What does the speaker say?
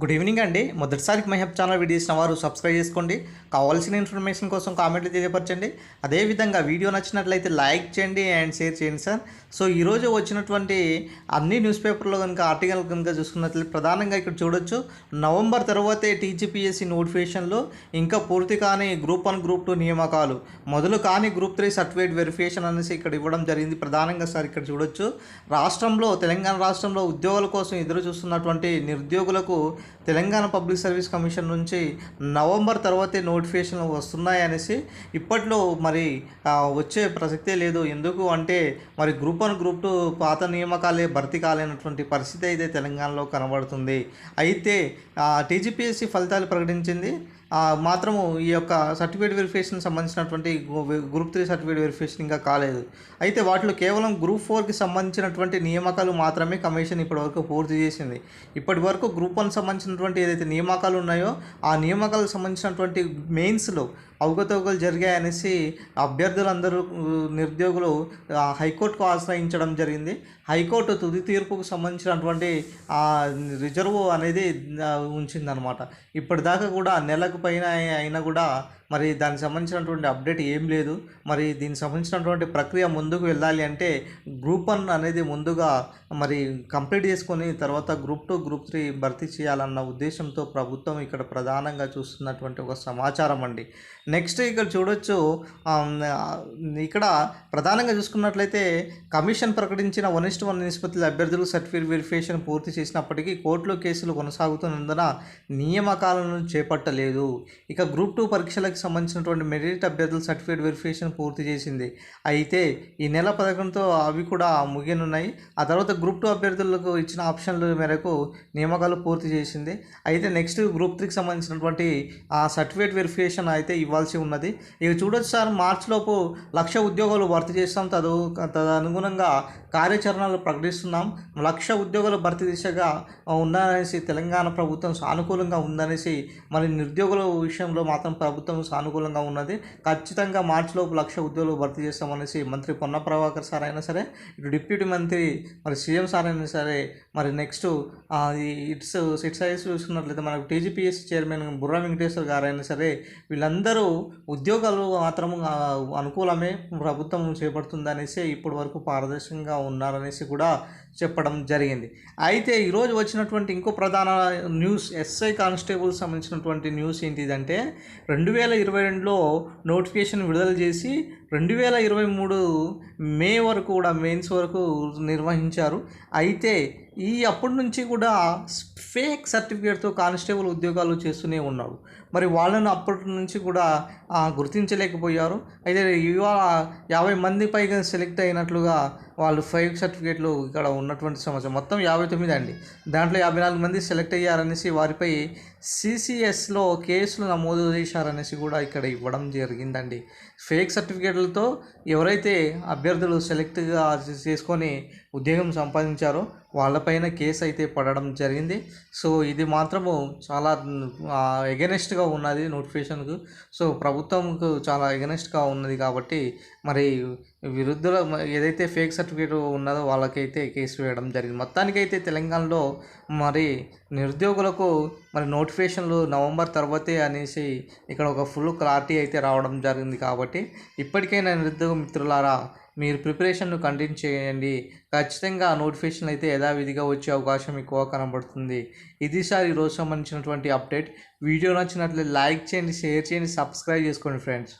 Good evening అండి. మొదటిసారి మహబ్ channel video ఇచ్చిన వారు సబ్స్క్రైబ్ చేసుకోండి. కావాల్సిన ఇన్ఫర్మేషన్ కోసం కామెంట్లు తెలియపరచండి. అదేవిధంగా వీడియో నచ్చినట్లయితే లైక్ చేయండి అండ్ షేర్ చేయండి సార్ సో ఈరోజు వచ్చినటువంటి అన్ని న్యూస్ పేపర్లో కనుక ఆర్టికల్ కనుక చూసుకున్నట్లయితే ప్రధానంగా ఇక్కడ చూడొచ్చు. నవంబర్ తర్వాతే టీజీపీఎస్సీ నోటిఫికేషన్లో ఇంకా పూర్తి కాని గ్రూప్ వన్ గ్రూప్ టూ నియామకాలు. మొదలు కాని గ్రూప్ త్రీ సర్టిఫికేట్ వెరిఫికేషన్ అనేసి ఇక్కడ ఇవ్వడం జరిగింది. ప్రధానంగా సార్ ఇక్కడ చూడొచ్చు. రాష్ట్రంలో తెలంగాణ రాష్ట్రంలో ఉద్యోగుల కోసం ఎదురు చూస్తున్నటువంటి నిరుద్యోగులకు తెలంగాణ పబ్లిక్ సర్వీస్ కమిషన్ నుంచి నవంబర్ తర్వాతే నోటిఫికేషన్లు వస్తున్నాయి అనేసి ఇప్పట్లో మరి వచ్చే ప్రసక్తే లేదు. ఎందుకు అంటే మరి గ్రూప్ వన్ గ్రూప్ టూ పాత నియామకాలే భర్తీ కాలేనటువంటి పరిస్థితి అయితే తెలంగాణలో కనబడుతుంది. అయితే టీజీపీఎస్సీ ఫలితాలు ప్రకటించింది? మాత్రము ఈ యొక్క సర్టిఫికేట్ వెరిఫికేషన్ సంబంధించినటువంటి గ్రూప్ త్రీ సర్టిఫికేట్ వెరిఫికేషన్ ఇంకా కాలేదు. అయితే వాటిలో కేవలం గ్రూప్ ఫోర్కి సంబంధించినటువంటి నియామకాలు మాత్రమే కమిషన్ ఇప్పటివరకు పూర్తి చేసింది. ఇప్పటి వరకు గ్రూప్ వన్ సంబంధించినటువంటి ఏదైతే నియామకాలు ఉన్నాయో ఆ నియామకాలకు సంబంధించినటువంటి మెయిన్స్లో అవకతవకలు జరిగాయనేసి అభ్యర్థులందరూ నిరుద్యోగులు హైకోర్టుకు ఆశ్రయించడం జరిగింది. హైకోర్టు తుది తీర్పుకు సంబంధించినటువంటి రిజర్వు రిజర్వ్ అనేది ఉంచిందనమాట. ఇప్పటిదాకా కూడా నెలకు పైన అయినా కూడా మరి దానికి సంబంధించినటువంటి అప్డేట్ ఏం లేదు. మరి దీనికి సంబంధించినటువంటి ప్రక్రియ ముందుకు వెళ్ళాలి అంటే గ్రూప్ వన్ అనేది ముందుగా మరి కంప్లీట్ చేసుకొని తర్వాత గ్రూప్ టూ గ్రూప్ త్రీ భర్తీ చేయాలన్న ఉద్దేశంతో ప్రభుత్వం ఇక్కడ ప్రధానంగా చూస్తున్నటువంటి ఒక సమాచారం అండి. నెక్స్ట్ ఇక్కడ చూడొచ్చు ఇక్కడ ప్రధానంగా చూసుకున్నట్లయితే కమిషన్ ప్రకటించిన వన్ ఇస్ట్ వన్ నిష్పత్తుల అభ్యర్థులు సర్టిఫికేట్ వెరిఫికేషన్ పూర్తి చేసినప్పటికీ కోర్టులో కేసులు కొనసాగుతున్నందున నియామకాలను చేపట్టలేదు. ఇక గ్రూప్ టూ పరీక్షలకు సంబంధించినటువంటి మెరిట్ అభ్యర్థుల సర్టిఫికేట్ వెరిఫికేషన్ పూర్తి చేసింది. అయితే ఈ నెల పథకంతో అవి కూడా ముగియనున్నాయి. ఆ తర్వాత గ్రూప్ టూ అభ్యర్థులకు ఇచ్చిన ఆప్షన్ల మేరకు నియామకాలు పూర్తి చేసింది. అయితే నెక్స్ట్ గ్రూప్ త్రీకి సంబంధించినటువంటి ఆ సర్టిఫికేట్ వెరిఫికేషన్ అయితే ఇవ్వాల్సి ఉన్నది. ఇక చూడొచ్చు సార్ మార్చ్ లోపు లక్ష ఉద్యోగాలు భర్తీ చేస్తాం తదు తదనుగుణంగా కార్యాచరణలు ప్రకటిస్తున్నాం. లక్ష ఉద్యోగులు భర్తీ దిశగా ఉన్నారనేసి తెలంగాణ ప్రభుత్వం సానుకూలంగా ఉందనేసి మరి నిరుద్యోగుల విషయంలో మాత్రం ప్రభుత్వం సానుకూలంగా ఉన్నది. ఖచ్చితంగా మార్చిలోపు లక్ష ఉద్యోగులు భర్తీ చేస్తామనేసి మంత్రి పొన్న ప్రభాకర్ సార్ అయినా సరే ఇటు డిప్యూటీ మంత్రి మరి సీఎం సార్ అయినా సరే మరి నెక్స్ట్ ఇట్స్ సిట్స్ ఐస్ చూసుకున్నట్లయితే మనకు టీజీపీఎస్ చైర్మన్ బుర్రా వెంకటేశ్వర్ గారు అయినా సరే వీళ్ళందరూ ఉద్యోగాలు మాత్రం అనుకూలమే ప్రభుత్వం చేపడుతుందనేసి ఇప్పటి వరకు పారదర్శకంగా ఉన్నారనేసి కూడా చెప్పడం జరిగింది. అయితే ఈరోజు వచ్చినటువంటి ఇంకో ప్రధాన న్యూస్ ఎస్ఐ కానిస్టేబుల్ సంబంధించినటువంటి న్యూస్ ఏంటిదంటే రెండు వేల ఇరవై రెండులో నోటిఫికేషన్ విడుదల చేసి రెండు వేల ఇరవై మూడు మే వరకు కూడా మెయిన్స్ వరకు నిర్వహించారు. అయితే ఈ అప్పటి నుంచి కూడా ఫేక్ సర్టిఫికేట్తో కానిస్టేబుల్ ఉద్యోగాలు చేస్తూనే ఉన్నారు. మరి వాళ్ళను అప్పటి నుంచి కూడా గుర్తించలేకపోయారు. అయితే ఇవాళ యాభై మంది పైగా సెలెక్ట్ అయినట్లుగా వాళ్ళు ఫైవ్ సర్టిఫికేట్లు ఇక్కడ ఉన్నటువంటి సమాచారం మొత్తం యాభై తొమ్మిది అండి. దాంట్లో యాభై నాలుగు మంది సెలెక్ట్ అయ్యారనేసి వారిపై సిసిఎస్లో కేసులు నమోదు చేశారనేసి కూడా ఇక్కడ ఇవ్వడం జరిగిందండి. ఫేక్ సర్టిఫికేట్లతో ఎవరైతే అభ్యర్థులు సెలెక్ట్గా చేసుకొని ఉద్యోగం సంపాదించారో వాళ్ళపైన కేసు అయితే పడడం జరిగింది. సో ఇది మాత్రము చాలా ఎగనెస్ట్గా ఉన్నది నోటిఫికేషన్కు సో ప్రభుత్వంకు చాలా ఎగనెస్ట్గా ఉన్నది కాబట్టి మరి విరుద్ధుల ఏదైతే ఫేక్ సర్టిఫికేట్ ఉన్నదో వాళ్ళకైతే కేసు వేయడం జరిగింది. మొత్తానికైతే తెలంగాణలో మరి నిరుద్యోగులకు మరి నోటిఫికేషన్లు నవంబర్ తర్వాతే అనేసి ఇక్కడ ఒక ఫుల్ క్లారిటీ అయితే రావడం జరిగింది కాబట్టి ఇప్పటికైనా నిరుద్యోగ మిత్రులారా మీరు ప్రిపరేషన్ను కంటిన్యూ చేయండి. ఖచ్చితంగా ఆ నోటిఫికేషన్ అయితే యథావిధిగా వచ్చే అవకాశం ఎక్కువ కనబడుతుంది. ఇది సార్ ఈరోజు సంబంధించినటువంటి అప్డేట్. వీడియో నచ్చినట్లయితే లైక్ చేయండి షేర్ చేయండి సబ్స్క్రైబ్ చేసుకోండి ఫ్రెండ్స్.